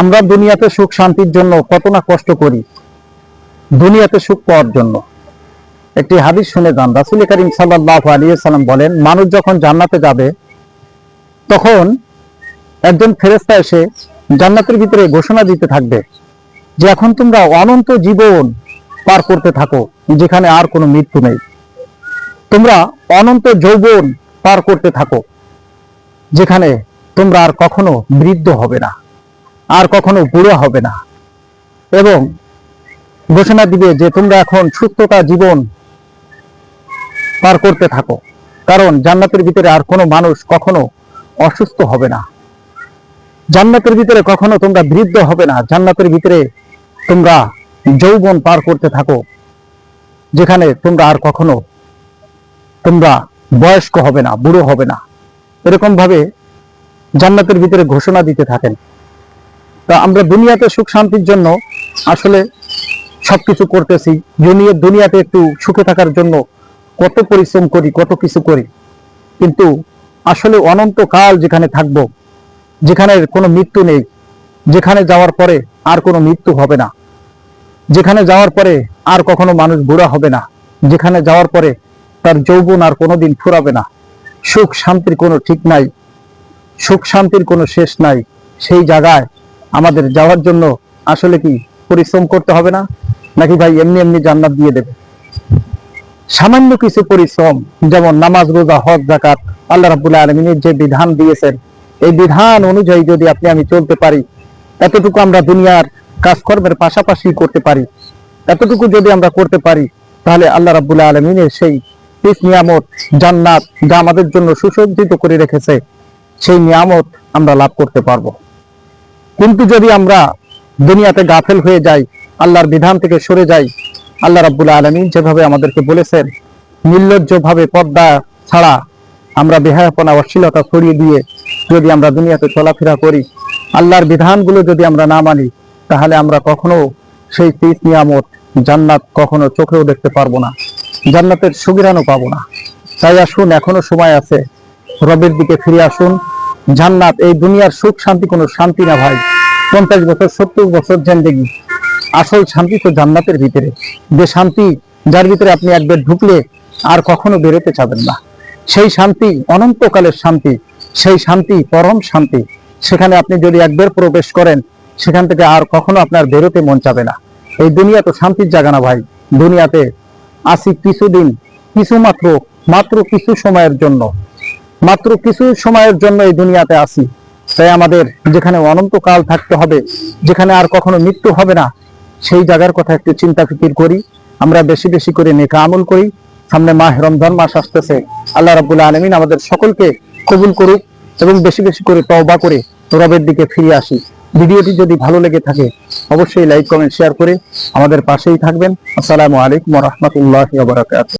আমরা দুনিয়াতে সুখ, শান্তির জন্য কত না কষ্ট করি। দুনিয়াতে সুখ পাওয়ার জন্য। একটি হাদিস শুনে যান। রাসুল করিম সাল্লাহ আলিয়াল্লাম বলেন, মানুষ যখন জান্নাতে যাবে, তখন একজন ফেরেস্তা এসে জান্নাতের ভিতরে ঘোষণা দিতে থাকবে যে, এখন তোমরা অনন্ত জীবন পার করতে থাকো, যেখানে আর কোনো মৃত্যু নেই। তোমরা অনন্ত যৌবন পার করতে থাকো, যেখানে তোমরা আর কখনো বৃদ্ধ হবে না। আর কখনো বুড়ো হবে না। এবং ঘোষণা দিবে যে তোমরা এখন সুস্থতা জীবন পার করতে থাকো। কারণ জান্নাতের ভিতরে আর কোনো মানুষ কখনো অসুস্থ হবে না। জান্নাতের ভিতরে কখনো তোমরা বৃদ্ধ হবে না। জান্নাতের ভিতরে তোমরা যৌবন পার করতে থাকো। যেখানে তোমরা আর কখনো তোমরা বয়স্ক হবে না, বুড়ো হবে না। এরকম ভাবে জান্নাতের ভিতরে ঘোষণা দিতে থাকেন। তা আমরা দুনিয়াতে সুখ শান্তির জন্য আসলে সবকিছু করতেছি। দুনিয়া দুনিয়াতে একটু সুখে থাকার জন্য কত পরিশ্রম করি, কত কিছু করি। কিন্তু আসলে অনন্তকাল যেখানে থাকব, যেখানে কোনো মৃত্যু নেই, যেখানে যাওয়ার পরে আর কোনো মৃত্যু হবে না। যেখানে যাওয়ার পরে আর কখনো মানুষ বুড়া হবে না। যেখানে যাওয়ার পরে তার যৌবন আর কোনোদিন ফুরাবে না। সুখ শান্তির কোনো ঠিক নাই, সুখ শান্তির কোনো শেষ নাই। সেই জায়গায় আমাদের যাওয়ার জন্য আসলে কি পরিশ্রম করতে হবে না? নাকি ভাই এমনি এমনি জান্নাত দিয়ে দেবে? সামান্য কিছু পরিশ্রম, যেমন নামাজ, রোজা, হজ জাকাত আল্লাহ রাবুল্লাহ আলমিনের যে বিধান দিয়েছেন, এই বিধান অনুযায়ী যদি আপনি আমি চলতে পারি, এতটুকু আমরা দুনিয়ার কাজকর্মের পাশাপাশি করতে পারি, এতটুকু যদি আমরা করতে পারি, তাহলে আল্লাহ রাবুল্লাহ আলমিনের সেই পিস নিয়ামত জান্নাত যা আমাদের জন্য সুসজ্জিত করে রেখেছে, সেই নিয়ামত আমরা লাভ করতে পারব। কিন্তু যদি আমরা দুনিয়াতে গাফেল হয়ে যাই, আল্লাহর বিধান থেকে সরে যাই, আল্লাহ রাব্বুল আলমী যেভাবে আমাদেরকে বলেছেন নির্লজ্জ ভাবে পর্দা ছাড়া আমরা বেহায়াপনা, অশ্লীলতা ছড়িয়ে দিয়ে যদি আমরা দুনিয়াতে চলাফেরা করি, আল্লাহর বিধানগুলো যদি আমরা না মানি, তাহলে আমরা কখনো সেই তিস নিয়ামত জান্নাত কখনো চোখেও দেখতে পারব না, জান্নাতের সুবিধানও পাবো না। তাই আসুন, এখনও সময় আছে, রবের দিকে ফিরে আসুন জান্নাত, এই দুনিয়ার সুখ, শান্তি, কোনো শান্তি না ভাই। পঞ্চাশ বছর, সত্তর বছর জেন্দেগি। আসল শান্তি তো জান্নাতের ভিতরে। যে শান্তি, যার ভিতরে আপনি একবার ঢুকলে আর কখনো বেরোতে চাবেন না। সেই শান্তি, অনন্তকালের শান্তি, সেই শান্তি, পরম শান্তি। সেখানে আপনি যদি একবার প্রবেশ করেন, সেখান থেকে আর কখনো আপনার বেরোতে মন চাবে না। এই দুনিয়া তো শান্তির জায়গা না ভাই। দুনিয়াতে আসি কিছুদিন কিছু মাত্র মাত্র কিছু সময়ের জন্য। মাত্র কিছু সময়ের জন্য এই দুনিয়াতে আসি তাই আমাদের যেখানে অনন্তকাল থাকতে হবে, যেখানে আর কখনো মৃত্যু হবে না, সেই জায়গার কথা একটু চিন্তা ফিকির করি। আমরা বেশি বেশি করে নেকা আমল করি। সামনে মাহ রমজান মাস আসতেছে। আল্লাহ রাবুল আলমিন আমাদের সকলকে কবুল করুক এবং বেশি বেশি করে তওবা করে রবের দিকে ফিরে আসি। ভিডিওটি যদি ভালো লেগে থাকে, অবশ্যই লাইক, কমেন্ট, শেয়ার করে আমাদের পাশেই থাকবেন। আসসালামু আলাইকুম রহমতুল্লাহ